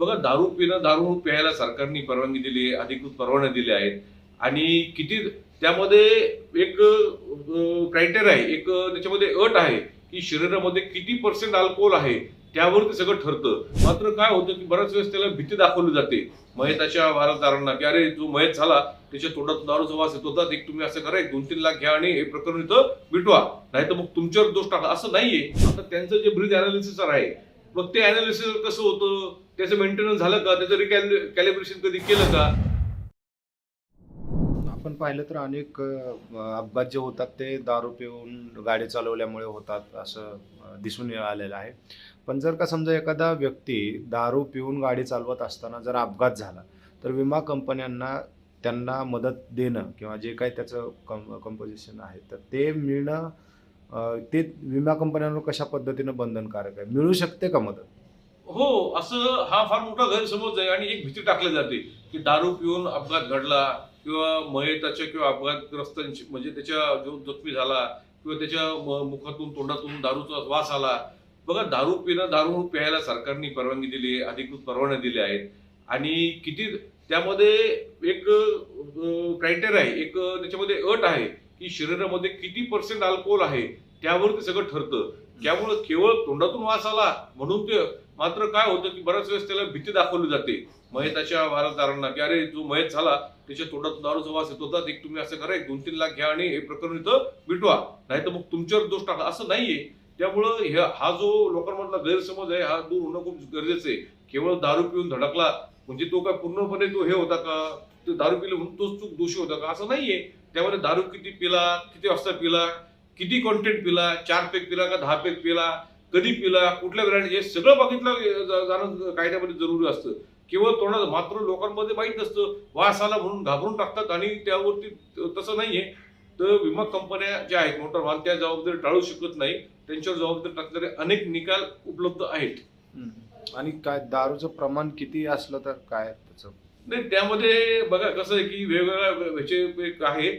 बघा दारू पिणं दारू प्यायला सरकारने परवानगी दिली आहे अधिकृत परवाने दिले आहेत. आणि किती त्यामध्ये एक क्रायटेरिया आहे एक त्याच्यामध्ये अट आहे की शरीरामध्ये किती पर्सेंट अल्कोहोल आहे त्यावर ते सगळं ठरतं. मात्र काय होतं की बऱ्याच वेळेस त्याला भीती दाखवली जाते. मयताच्या वारसदारांना की अरे जो मयत झाला त्याच्या तोंडात दारूचा वास येत होता एक तुम्ही असं करा एक दोन तीन लाख घ्या आणि हे प्रकरण इथं मिटवा. नाही तर मग तुमच्यावर दोष टाका. असं नाहीये. आता त्यांचं जे ब्रीद अनालिसिस आहे मग ते अनालिसिस कसं होतं? त्याचं मेंटेनन्स झालं का? त्याचं रिकॅलिब्रेशन कधी केलं का? आपण पाहिलं तर अनेक अ, अपघात जे होतात ते दारू पिऊन गाडी चालवल्यामुळे होतात असं अ, दिसून आलेलं आहे. पण जर का समजा एखादा व्यक्ती दारू पिऊन गाडी चालवत असताना जर अपघात झाला तर विमा कंपन्यांना त्यांना मदत देणं किंवा जे काही त्याचं कं कंपोजिशन आहे तर ते मिळणं ते विमा कंपन्यांवर कशा पद्धतीनं बंधनकारक आहे? मिळू शकते का मदत? हो असं हा फार मोठा गैरसमज आहे आणि एक भीती टाकली जाते की दारू पिऊन अपघात घडला किंवा मयताच्या किंवा अपघातग्रस्तांची म्हणजे त्याच्या जो जखमी झाला किंवा त्याच्या म- मुखातून तोंडातून दारूचा वास आला. बघा दारू पिणं दारू प्यायला सरकारने परवानगी दिली आहे अधिकृत परवाने दिले आहेत आणि किती त्यामध्ये एक क्रायटेरिया आहे एक त्याच्यामध्ये अट आहे. की शरीरामध्ये किती पर्सेंट अल्कोहोल आहे त्यावर ते सगळं ठरतं. त्यामुळं केवळ तोंडातून वास आला म्हणून ते मात्र काय होतं की बऱ्याच वेळेस त्याला भीती दाखवली जाते. मयताच्या वारसदारांना की अरे जो मयत झाला त्याच्या तोंडातून दारूचा वास येत होता एक तुम्ही असं करा एक दोन तीन लाख घ्या आणि हे प्रकरण इथं मिटवा. नाही तर मग तुमच्यावर दोष टाका. असं नाहीये. त्यामुळं हे हा जो लोकांमधला गैरसमज आहे हा दूर होणं खूप गरजेचं आहे. केवळ दारू पिऊन धडकला म्हणजे तो काय पूर्णपणे तो हे होता का? तो दारू पिले म्हणून तोच चूक दोषी होता का? असं नाहीये. त्यामध्ये दारू किती पिला किती वाजता पिला किती कॉन्टेंट पिला चार पेक पिला का दहा पेक पिला कधी पिला कुठल्या ब्रँड हे सगळं बघितलं जाणं कायद्यामध्ये जरुरी असतं. केवळ तोंडात मात्र लोकांमध्ये माहीत नसतं. वास आला म्हणून घाबरून टाकतात आणि त्यावरती तसं नाहीये. तर विमा कंपन्या ज्या आहेत मोटर वाहन त्या जबाबदारी टाळू शकत नाही. त्यांच्यावर जबाबदारी टाकणारे अनेक निकाल उपलब्ध आहेत. आणि काय दारूचं प्रमाण किती असलं तर काय त्याचं? नाही त्यामध्ये बघा कसं आहे की वेगवेगळ्या ह्याचे एक आहे.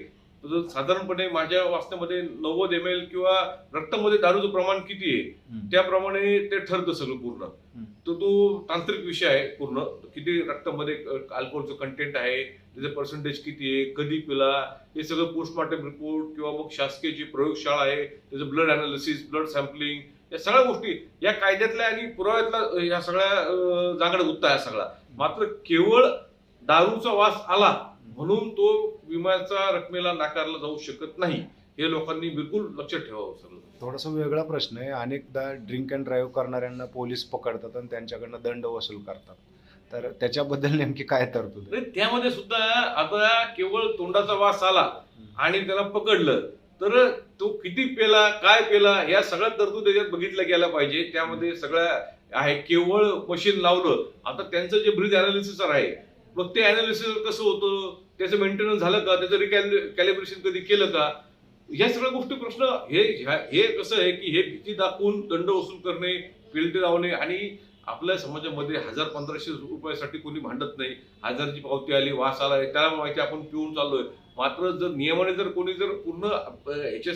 साधारणपणे माझ्या वाचण्यामध्ये नव्वद एम एल किंवा रक्तामध्ये दारूचं प्रमाण किती आहे त्याप्रमाणे ते ठरतं सगळं पूर्ण. तर तो तांत्रिक विषय आहे पूर्ण. किती रक्तामध्ये अल्कोहोलचं कंटेंट आहे त्याचं पर्सेंटेज किती आहे कधी पिला हे सगळं पोस्टमॉर्टम रिपोर्ट किंवा मग शासकीय जी प्रयोगशाळा आहे त्याचं ब्लड अनालिसिस ब्लड सॅम्पलिंग या सगळ्या गोष्टी या कायद्यातल्या आणि पुराव्यातल्या या सगळ्या जागड गुत्ता आहे सगळा. मात्र केवळ दारूचा वास आला म्हणून तो विम्याचा रकमेला नाकारला जाऊ शकत नाही. हे लोकांनी बिलकुल लक्षात ठेवावं सगळं थोडासा वेगळा प्रश्न आहे. अनेकदा ड्रिंक अँड ड्राईव्ह करणाऱ्यांना पोलीस पकडतात आणि त्यांच्याकडनं दंड वसूल करतात. तर त्याच्याबद्दल नेमकी काय तरतूद? नाही, त्यामध्ये सुद्धा आता केवळ तोंडाचा वास आला आणि त्याला पकडलं तर तो किती पेला काय पेला या सगळ्या तरतूद त्याच्यात बघितल्या गेल्या पाहिजे. त्यामध्ये सगळ्या आहे केवळ मशीन लावलं. आता त्यांचं जे ब्रीथ अनालिसिस आहे मग ते अनालिसिस कसं होतं? त्याचं मेंटेनन्स झालं का? त्याचं रिकॅलिब्रेशन कधी केलं का? या सगळ्या गोष्टी प्रश्न हे ह्या- हे कसं आहे की हे भीती दाखवून दंड वसूल करणे पेलटी लावणे आणि आपल्या समाजामध्ये हजार पंधराशे रुपयासाठी कोणी भांडत नाही. हजारची पावती आली वास आला त्याला माहिती आपण पिऊन चाललोय. मात्र जर नियमाने जर कोणी जर पूर्ण ह्याच्या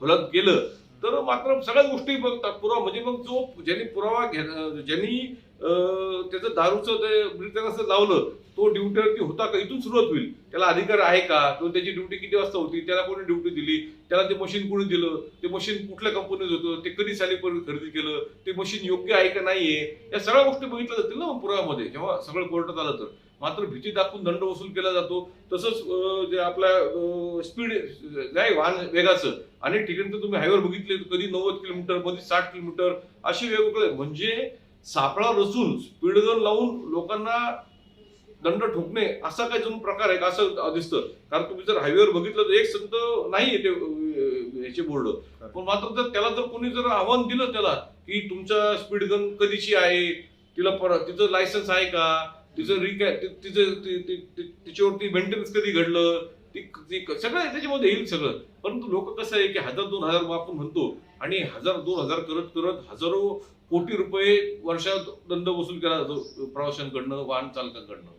फलत गेलं तर मात्र सगळ्याच गोष्टी बघतात. पुरावा म्हणजे मग जो ज्यांनी पुरावा घे ज्यांनी त्याचं दारूचं ते ब्रिटन लावलं तो ड्युटीवरती होता का? इथून सुरुवात होईल. त्याला अधिकार आहे का? तो त्याची ड्युटी किती वाजता होती? त्याला कोणी ड्युटी दिली? त्याला ते मशीन कोणी दिलं? ते मशीन कुठल्या कंपनीत होतं? ते कधी साली खरेदी केलं? ते मशीन योग्य आहे का नाहीये? या सगळ्या गोष्टी बघितल्या जातील ना पुरामध्ये जेव्हा सगळं कोर्टात आलं तर. मात्र भीती दाखवून दंड वसूल केला जातो. तसंच जे आपल्या स्पीड आहे वाहन वेगाचं. अनेक ठिकाणी तर तुम्ही हायवेवर बघितले कधी नव्वद किलोमीटर कधी साठ किलोमीटर असे वेगवेगळे. म्हणजे सापळा रचून स्पीड गन लावून लोकांना दंड ठोकणे असा काही जणू प्रकार आहे का असं दिसतं? कारण तुम्ही जर हायवेवर बघितलं तर एक संत नाही ते याचे बोर्ड. पण मात्र जर त्याला जर कोणी जर आव्हान दिलं त्याला की तुमचा स्पीड गन कधीची आहे तिला पर तिचं लायसन्स आहे का? तिचं रिकॅ तिचं तिच्यावरती मेंटेनन्स कधी घडलं? ती ती सगळं त्याच्यामध्ये येईल सगळं. परंतु लोक कसं आहे की हजार दोन हजार आपण म्हणतो आणि हजार दोन हजार करत करत हजारो कोटी रुपये वर्षात दंड वसूल केला जातो प्रवाशांकडनं वाहन चालकांकडनं.